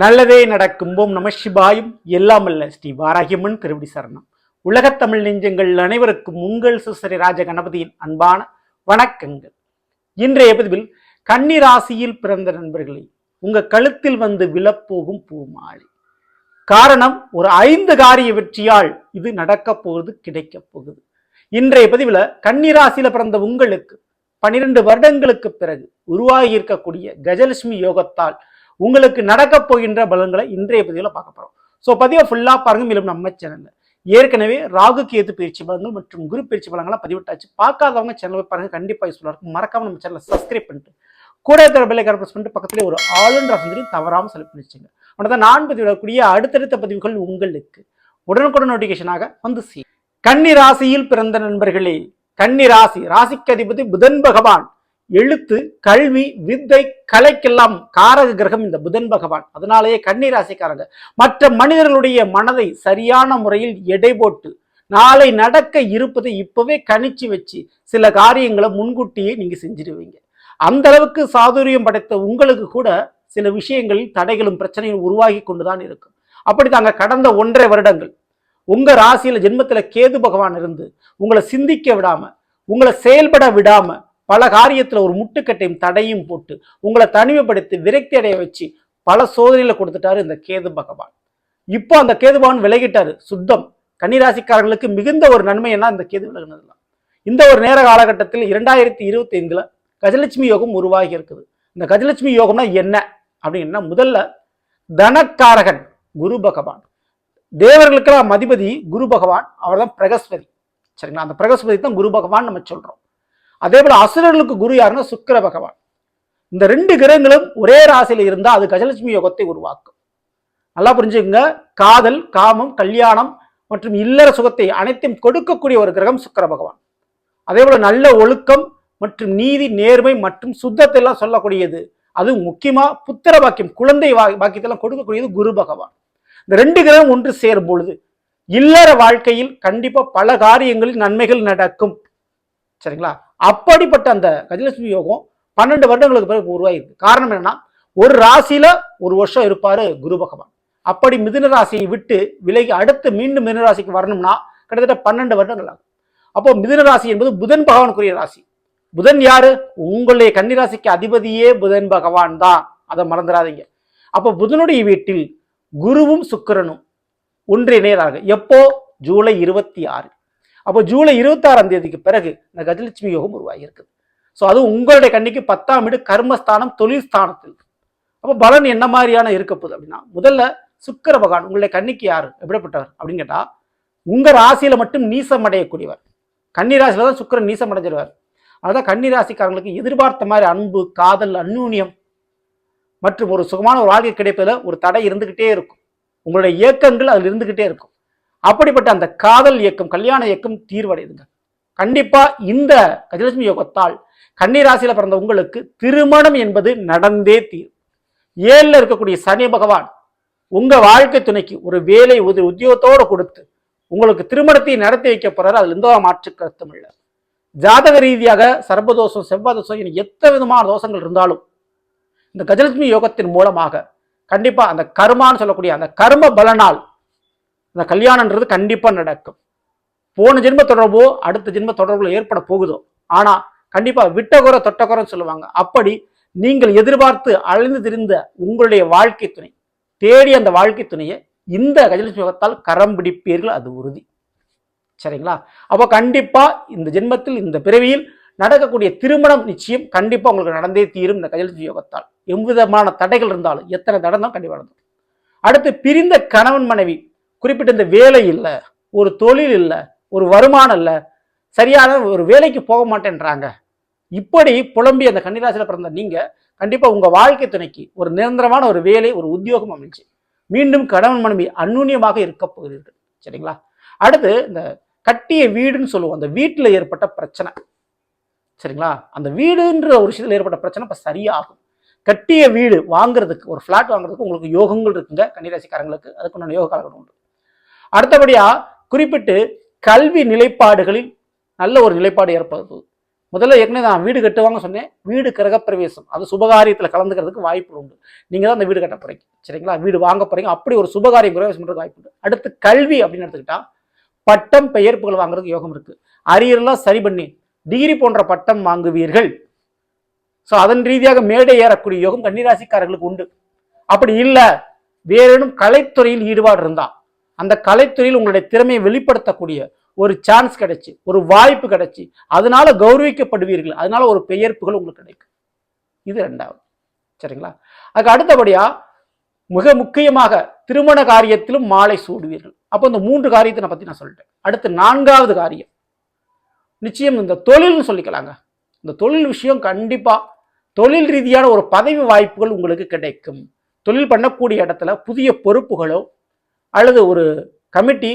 நல்லதே நடக்கும் ஓம் நம சிவாயும் எல்லாம் அல்ல ஸ்ரீ வாராகியம்மன் திருவடி சரணம். உலகத்தமிழ் நெஞ்சங்கள் அனைவருக்கும் உங்கள் சுசரி ராஜ கணபதியின் அன்பான வணக்கங்கள். இன்றைய பதிவில் கன்னி ராசியில் பிறந்த நண்பர்களே உங்க கழுத்தில் வந்து விழப்போகும் பூமாளி காரணம் ஒரு ஐந்து காரிய வெற்றியால் இது நடக்க போகுது கிடைக்க போகுது. இன்றைய பதிவில் கன்னிராசியில பிறந்த உங்களுக்கு பன்னிரண்டு வருடங்களுக்கு பிறகு உருவாகி இருக்கக்கூடிய கஜலட்சுமி யோகத்தால் உங்களுக்கு நடக்கப் போகின்ற பலன்களை இன்றைய பதிவில் பார்க்க போகிறோம் ஸோ பதிவை ஃபுல்லாக பாருங்க. மேலும் நம்ம சேனலில் ஏற்கனவே ராகு கேது பயிற்சி பலன்கள் மற்றும் குரு பயிற்சி பலன்கள்லாம் பதிவிட்டாச்சு. பார்க்காதவங்க சேனலை பாருங்கள் கண்டிப்பாக யூஸ்ஃபுல்லாக இருக்கும். மறக்காமல் நம்ம சேனலை சப்ஸ்கிரைப் பண்ணிட்டு கூட இருக்கிற பெல்லை கரெக்ட் பண்ணிட்டு பக்கத்துலேயே ஒரு ஆளுன்ற வசதி தவறாமல் செலக்ட் பண்ணிச்சுங்க உடனே நான் பதிவிடக்கூடிய அடுத்தடுத்த பதிவுகள் உங்களுக்கு உடனுக்குடன் நோட்டிஃபிகேஷனாக வந்து சேரும். கன்னி ராசியில் பிறந்த நண்பர்களே கன்னி ராசி. ராசிக்கு அதிபதி புதன் பகவான். எழுத்து கல்வி வித்தை கலைக்கெல்லாம் காரக கிரகம் இந்த புதன் பகவான். அதனாலேயே கண்ணீர் ராசிக்காரங்க மற்ற மனிதர்களுடைய மனதை சரியான முறையில் எடை போட்டு நாளை நடக்க இருப்பதை இப்பவே கணிச்சு வச்சு சில காரியங்களை முன்கூட்டியே நீங்க செஞ்சிருவீங்க. அந்த அளவுக்கு சாதுரியம் படைத்த உங்களுக்கு கூட சில விஷயங்களில் தடைகளும் பிரச்சனையும் உருவாகி கொண்டுதான் இருக்கும். அப்படித்தாங்க கடந்த ஒன்றரை வருடங்கள் உங்க ராசியில ஜென்மத்துல கேது பகவான் இருந்து உங்களை சிந்திக்க விடாம உங்களை செயல்பட விடாம பல காரியத்தில் ஒரு முட்டுக்கட்டையும் தடையும் போட்டு உங்களை தனிமைப்படுத்தி விரக்தி அடைய வச்சு பல சோதனையில் கொடுத்துட்டாரு இந்த கேது பகவான். இப்போ அந்த கேது பகவான் விலகிட்டாரு. சுத்தம். கன்னிராசிக்காரர்களுக்கு மிகுந்த ஒரு நன்மை என்ன இந்த கேது விலகினதுலாம் இந்த ஒரு நேர காலகட்டத்தில் இரண்டாயிரத்தி இருபத்தி ஐந்தில் கஜலட்சுமி யோகம் உருவாகி இருக்குது. இந்த கஜலட்சுமி யோகம்னா என்ன? அப்படின்னா முதல்ல தனக்காரகன் குரு பகவான். தேவர்களுக்கெல்லாம் மதிபதி குரு பகவான். அவர் தான் பிரகஸ்பதி. சரிங்களா? அந்த பிரகஸ்பதி தான் குரு பகவான் நம்ம சொல்கிறோம் அதே போல அசுரர்களுக்கு குரு யாருன்னா சுக்கர பகவான். இந்த ரெண்டு கிரகங்களும் ஒரே ராசியில் இருந்தால் அது கஜலட்சுமி யோகத்தை உருவாக்கும். நல்லா புரிஞ்சுக்கங்க. காதல் காமம் கல்யாணம் மற்றும் இல்லற சுகத்தை அனைத்தையும் கொடுக்கக்கூடிய ஒரு கிரகம் சுக்கர பகவான். அதே போல நல்ல ஒழுக்கம் மற்றும் நீதி நேர்மை மற்றும் சுத்தத்தை எல்லாம் சொல்லக்கூடியது. அது முக்கியமா புத்திர பாக்கியம் குழந்தை வா- பாக்கியத்தெல்லாம் கொடுக்கக்கூடியது குரு பகவான். இந்த ரெண்டு கிரகம் ஒன்று சேரும் பொழுது இல்லற வாழ்க்கையில் கண்டிப்பா பல காரியங்களில் நன்மைகள் நடக்கும். சரிங்களா? அப்படிப்பட்ட அந்த கஜலட்சுமி யோகம் பன்னெண்டு வருடங்களுக்கு பிறகு உருவாயிருக்கு. காரணம் என்னன்னா ஒரு ராசியில ஒரு வருஷம் இருப்பாரு குரு பகவான். அப்படி மிதுன ராசியை விட்டு விலகி அடுத்து மீண்டும் மிதுன ராசிக்கு வரணும்னா கிட்டத்தட்ட பன்னெண்டு வருடங்கள் ஆகும். அப்போ மிதுன ராசி என்பது புதன் பகவானுக்குரிய ராசி. புதன் யாரு? உங்களுடைய கன்னிராசிக்கு அதிபதியே புதன் பகவான் தான். அதை மறந்துடாதீங்க. அப்போ புதனுடைய வீட்டில் குருவும் சுக்கிரனும் ஒன்றிணையறாங்க. எப்போ? ஜூலை இருபத்தி ஆறு. அப்போ ஜூலை இருபத்தாறாம் தேதிக்கு பிறகு இந்த கஜலட்சுமி யோகம் உருவாகி இருக்குது ஸோ அது உங்களுடைய கண்ணிக்கு பத்தாம் வீடு கர்மஸ்தானம் தொழில் ஸ்தானத்தில் அப்போ பலன் என்ன மாதிரியான இருக்க போகுது அப்படின்னா முதல்ல சுக்கிர பகவான் உங்களுடைய கண்ணிக்கு யார்? எப்படிப்பட்டவர் அப்படின்னு கேட்டால் உங்கள் ராசியில் மட்டும் நீசம் அடையக்கூடியவர் கன்னி ராசியில தான் சுக்கிரன் நீசம் அடைஞ்சிருவார் அதுதான் கன்னி ராசிக்காரங்களுக்கு எதிர்பார்த்த மாதிரி அன்பு காதல் அந்யூன்யம் மற்றும் ஒரு சுகமான ஒரு வாழ்க்கை கிடைப்பதில் ஒரு தடை இருந்துக்கிட்டே இருக்கும். உங்களுடைய இயக்கங்கள் அதில் இருந்துக்கிட்டே இருக்கும். அப்படிப்பட்ட அந்த காதல் இயக்கம் கல்யாண இயக்கம் தீர்வடையுதுங்க. கண்டிப்பா இந்த கஜலட்சுமி யோகத்தால் கன்னிராசியில பிறந்த உங்களுக்கு திருமணம் என்பது நடந்தே தீரும். ஏழில் இருக்கக்கூடிய சனி பகவான் உங்க வாழ்க்கை துணைக்கு ஒரு வேலை ஒரு உத்தியோகத்தோடு கொடுத்து உங்களுக்கு திருமணத்தை நடத்தி வைக்க போறாரு. அதுல எந்த மாற்று கருத்தும் இல்லை. ஜாதக ரீதியாக சர்பதோஷம் செவ்வாய் தோஷம் என எத்த விதமான தோஷங்கள் இருந்தாலும் இந்த கஜலட்சுமி யோகத்தின் மூலமாக கண்டிப்பா அந்த கர்மான்னு சொல்லக்கூடிய அந்த கர்ம பலனால் அந்த கல்யாணன்றது கண்டிப்பாக நடக்கும். போன ஜென்ம தொடர்போ அடுத்த ஜென்ம தொடர்புகள் ஏற்பட போகுதோ. ஆனால் கண்டிப்பாக விட்டகுற தொட்டகுறன்னு சொல்லுவாங்க. அப்படி நீங்கள் எதிர்பார்த்து அழிந்து திரிந்த உங்களுடைய வாழ்க்கை துணை தேடி அந்த வாழ்க்கை துணையை இந்த கஜலட்சுமி யோகத்தால் கரம் பிடிப்பீர்கள் அது உறுதி. சரிங்களா? அப்போ கண்டிப்பாக இந்த ஜென்மத்தில் இந்த பிறவியில் நடக்கக்கூடிய திருமணம் நிச்சயம் கண்டிப்பாக உங்களுக்கு நடந்தே தீரும் இந்த கஜலட்சுமி யோகத்தால் எவ்விதமான தடைகள் இருந்தாலும் எத்தனை தடை தான் கண்டிப்பாக நடந்தோம் அடுத்து பிரிந்த கணவன் மனைவி குறிப்பிட்ட இந்த வேலை இல்லை ஒரு தொழில் இல்லை ஒரு வருமானம் இல்லை சரியான ஒரு வேலைக்கு போக மாட்டேன்றாங்க. இப்படி புலம்பி அந்த கன்னிராசியில் பிறந்த நீங்கள் கண்டிப்பாக உங்கள் வாழ்க்கை துணைக்கு ஒரு நிரந்தரமான ஒரு வேலை ஒரு உத்தியோகம் அமைச்சு மீண்டும் கணவன் மனைவி அந்நுன்யமாக இருக்க போகிறீர்கள். சரிங்களா? அடுத்து இந்த கட்டிய வீடுன்னு சொல்லுவோம். அந்த வீட்டில் ஏற்பட்ட பிரச்சனை. சரிங்களா? அந்த வீடுன்ற ஒரு விஷயத்தில் ஏற்பட்ட பிரச்சனை இப்போ சரியாகும். கட்டிய வீடு வாங்குறதுக்கு ஒரு ஃப்ளாட் வாங்குறதுக்கு உங்களுக்கு யோகங்கள் இருக்குங்க கன்னிராசிக்காரங்களுக்கு. அதுக்குண்டான யோக காலகட்டம் உண்டு. அடுத்தபடியா குறிப்பிட்டு கல்வி நிலைப்பாடுகளில் நல்ல ஒரு நிலைப்பாடு ஏற்படுது. முதல்ல ஏற்கனவே நான் வீடு கட்டுவாங்க சொன்னேன். வீடு கிரகப்பிரவேசம். அது சுபகாரியத்தில் கலந்துக்கிறதுக்கு வாய்ப்பு உண்டு. நீங்கள் தான் அந்த வீடு கட்ட போகிறீங்க சரிங்களா? வீடு வாங்க போகிறீங்க அப்படி ஒரு சுபகாரியம் பிரவேசம் பண்ணுறதுக்கு வாய்ப்பு உண்டு. அடுத்து கல்வி அப்படின்னு எடுத்துக்கிட்டா பட்டம் பெயர்ப்புகள் வாங்குறதுக்கு யோகம் இருக்குது அரியர்லாம் சரி பண்ணி டிகிரி போன்ற பட்டம் வாங்குவீர்கள். ஸோ அதன் ரீதியாக மேடை ஏறக்கூடிய யோகம் கன்னிராசிக்காரர்களுக்கு உண்டு. அப்படி இல்லை வேறேனும் கலைத்துறையில் ஈடுபாடு இருந்தால் அந்த கலைத்துறையில் உங்களுடைய திறமையை வெளிப்படுத்தக்கூடிய ஒரு சான்ஸ் கிடைச்சி ஒரு வாய்ப்பு கிடைச்சி அதனால கௌரவிக்கப்படுவீர்கள். அதனால ஒரு பெயர்ப்புகள் உங்களுக்கு கிடைக்கும். இது ரெண்டாவது சரிங்களா? அதுக்கு அடுத்தபடியா மிக முக்கியமாக திருமண காரியத்திலும் மாலை சூடுவீர்கள். அப்போ இந்த மூன்று காரியத்தை நான் பத்தி நான் சொல்லிட்டேன். அடுத்து நான்காவது காரியம். நிச்சயம் இந்த தொழில்னு சொல்லிக்கலாங்க. இந்த தொழில் விஷயம் கண்டிப்பா தொழில் ரீதியான ஒரு பதவி வாய்ப்புகள் உங்களுக்கு கிடைக்கும். தொழில் பண்ணக்கூடிய இடத்துல புதிய பொறுப்புகளோ அல்லது ஒரு கமிட்டி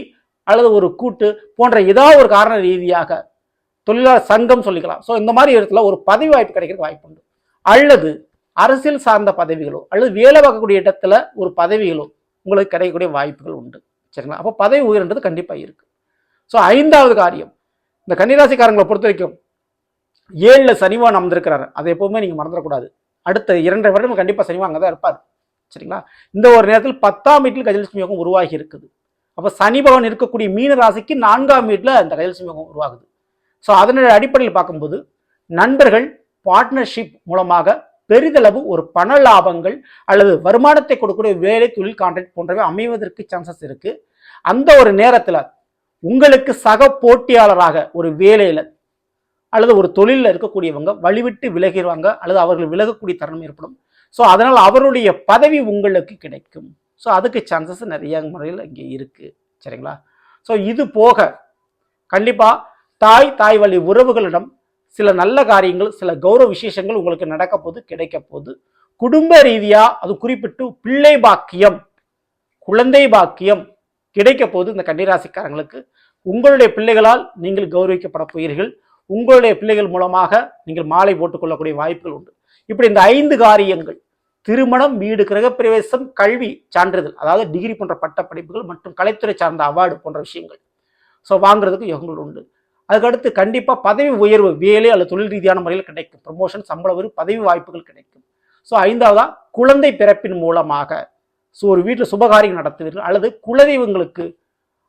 அல்லது ஒரு கூட்டு போன்ற ஏதாவது ஒரு காரண ரீதியாக தொழிலாளர் சங்கம் சொல்லிக்கலாம். ஸோ இந்த மாதிரி இடத்துல ஒரு பதவி வாய்ப்பு கிடைக்கிற வாய்ப்பு உண்டு. அல்லது அரசியல் சார்ந்த பதவிகளோ அல்லது வேலை பார்க்கக்கூடிய இடத்துல ஒரு பதவிகளோ உங்களுக்கு கிடைக்கக்கூடிய வாய்ப்புகள் உண்டு. சரிங்களா? அப்போ பதவி உயர்ன்றது கண்டிப்பாக இருக்குது ஸோ ஐந்தாவது காரியம். இந்த கன்னிராசிக்காரங்களை பொறுத்த வரைக்கும் ஏழில் சனிவான் அமர்ந்திருக்கிறாரு. அதை எப்போவுமே நீங்கள் மறந்துடக்கூடாது. அடுத்த இரண்டரை வருடம் கண்டிப்பாக சனிவான் அங்கே தான் இருப்பார். சரிங்களா? இந்த ஒரு நேரத்தில் பத்தாம் வீட்டில் கஜலட்சுமி யோகம் உருவாகி இருக்குது. அப்போ சனி பகவான் இருக்கக்கூடிய மீன ராசிக்கு நான்காம் வீட்டில் அந்த கஜலட்சுமி யோகம் உருவாகுது. ஸோ அதனுடைய அடிப்படையில் பார்க்கும்போது நண்பர்கள் பார்ட்னர்ஷிப் மூலமாக பெரிதளவு ஒரு பண லாபங்கள் அல்லது வருமானத்தை கொடுக்கக்கூடிய வேலை தொழில் கான்ட்ராக்ட் போன்றவை அமைவதற்கு சான்சஸ் இருக்குது அந்த ஒரு நேரத்தில் உங்களுக்கு சக போட்டியாளராக ஒரு வேலையில் அல்லது ஒரு தொழிலில் இருக்கக்கூடியவங்க வழிவிட்டு விலகிடுவாங்க அல்லது அவர்கள் விலகக்கூடிய தருணம் ஏற்படும். ஸோ அதனால் அவருடைய பதவி உங்களுக்கு கிடைக்கும். ஸோ அதுக்கு சான்சஸ் நிறைய முறையில் இங்கே இருக்குது சரிங்களா? ஸோ இது போக கண்டிப்பாக தாய் தாய் வழி உறவுகளிடம் சில நல்ல காரியங்கள் சில கௌரவ விசேஷங்கள் உங்களுக்கு நடக்க போது கிடைக்க போது குடும்ப ரீதியாக அது குறிப்பிட்டு பிள்ளை பாக்கியம் குழந்தை பாக்கியம் கிடைக்க போது இந்த கன்னிராசிக்காரங்களுக்கு உங்களுடைய பிள்ளைகளால் நீங்கள் கௌரவிக்கப்பட போகிறீர்கள். உங்களுடைய பிள்ளைகள் மூலமாக நீங்கள் மாலை போட்டுக்கொள்ளக்கூடிய வாய்ப்புகள் உண்டு. இப்படி இந்த ஐந்து காரியங்கள் திருமணம் வீடு கிரகப்பிரவேசம் கல்வி சான்றிதழ் அதாவது டிகிரி போன்ற பட்டப்படிப்புகள் மற்றும் கலைத்துறை சார்ந்த அவார்டு போன்ற விஷயங்கள். ஸோ வாங்குறதுக்கு யோகங்கள் உண்டு. அதுக்கடுத்து கண்டிப்பாக பதவி உயர்வு வேலை அல்லது தொழில் ரீதியான முறையில் கிடைக்கும். ப்ரமோஷன் சம்பள உயர்வு பதவி வாய்ப்புகள் கிடைக்கும். ஸோ ஐந்தாவதா குழந்தை பிறப்பின் மூலமாக. ஸோ ஒரு வீட்டில் சுபகாரியம் நடத்துவீர்கள் அல்லது குலதெய்வங்களுக்கு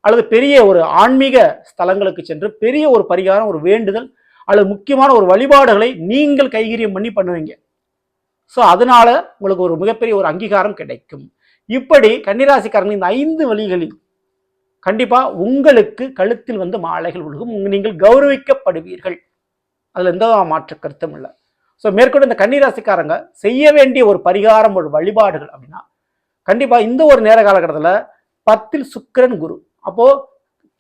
அல்லது பெரிய ஒரு ஆன்மீக ஸ்தலங்களுக்கு சென்று பெரிய ஒரு பரிகாரம் ஒரு வேண்டுதல் அல்லது முக்கியமான ஒரு வழிபாடுகளை நீங்கள் கைகரியம் பண்ணி பண்ணுவீங்க. ஸோ அதனால உங்களுக்கு ஒரு மிகப்பெரிய ஒரு அங்கீகாரம் கிடைக்கும். இப்படி கன்னிராசிக்காரங்க இந்த ஐந்து வழிகளில் கண்டிப்பாக உங்களுக்கு கழுத்தில் வந்து மாலைகள் விழுகும் நீங்கள் கௌரவிக்கப்படுவீர்கள். அதில் எந்த மாற்று கருத்தும் இல்லை. ஸோ மேற்கொண்டு இந்த கன்னிராசிக்காரங்க செய்ய வேண்டிய ஒரு பரிகாரம் ஒரு வழிபாடுகள் அப்படின்னா கண்டிப்பாக இந்த ஒரு நேர காலகட்டத்தில் பத்தில் சுக்கிரன் குரு. அப்போது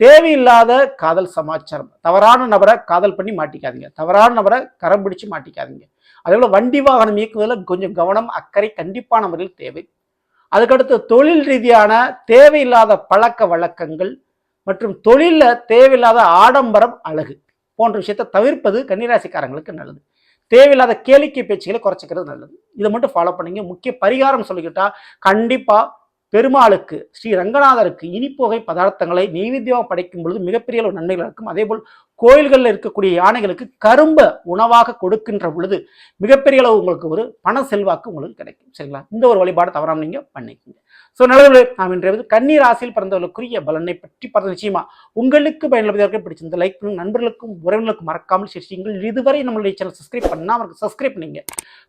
தேவையில்லாத காதல் சமாச்சாரம். தவறான நபரை காதல் பண்ணி மாட்டிக்காதீங்க. தவறான நபரை கரம் பிடிச்சு மாட்டிக்காதீங்க. அதேபோல் வண்டி வாகனம் இயக்குவதில் கொஞ்சம் கவனம் அக்கறை கண்டிப்பான முறையில் தேவை. அதுக்கடுத்து தொழில் ரீதியான தேவையில்லாத பழக்க வழக்கங்கள் மற்றும் தொழிலில் தேவையில்லாத ஆடம்பரம் அழகு போன்ற விஷயத்தை தவிர்ப்பது கன்னிராசிக்காரங்களுக்கு நல்லது. தேவையில்லாத கேளிக்கை பேச்சுகளை குறைச்சிக்கிறது நல்லது. இதை மட்டும் ஃபாலோ பண்ணுங்க. முக்கிய பரிகாரம் சொல்லிக்கிட்டா கண்டிப்பாக பெருமாளுக்கு ஸ்ரீ ரங்கநாதருக்கு இனிப்புகை பதார்த்தங்களை நெய்வேத்தியமாக படைக்கும் பொழுது மிகப்பெரிய அளவு நன்மைகள் இருக்கும். அதேபோல் கோயில்களில் இருக்கக்கூடிய யானைகளுக்கு கரும்ப உணவாக கொடுக்கின்ற பொழுது மிகப்பெரிய அளவு உங்களுக்கு ஒரு பண செல்வாக்கு உங்களுக்கு கிடைக்கும். சரிங்களா? இந்த ஒரு வழிபாடு தவறாமல் நீங்கள் பண்ணிக்கோங்க. ஸோ நல்லவர்களே நாம் இன்றைய கண்ணீர் ராசியில் பிறந்தவர்களுக்குரிய பலனை பற்றி பார்த்த நிச்சயமா உங்களுக்கு பயனுள்ளதாக பிடிச்சிருந்த லைக் பண்ணுங்க நண்பர்களுக்கும் உறவினர்களுக்கும் மறக்காமல் சிரிச்சிங்கள் இதுவரை நம்மளுடைய சேனல் சப்ஸ்கிரைப் பண்ணாமல் சப்ஸ்கிரைப் பண்ணிங்க.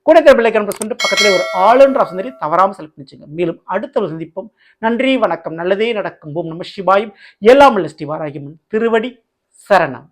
கூட பிள்ளைக்கான பிரஸ் பண்ணிட்டு பக்கத்திலே ஒரு ஆளுன்ற ஆப்ஷன் தவறாமல் செலக்ட் பண்ணிச்சுங்க. மேலும் அடுத்த ஒரு சந்திப்போம். நன்றி வணக்கம். நல்லதே நடக்கும். ஓம் நம்ம சிவாயும். எல்லாம் ஸ்ரீ வாராகிமன் திருவடி சரணம்.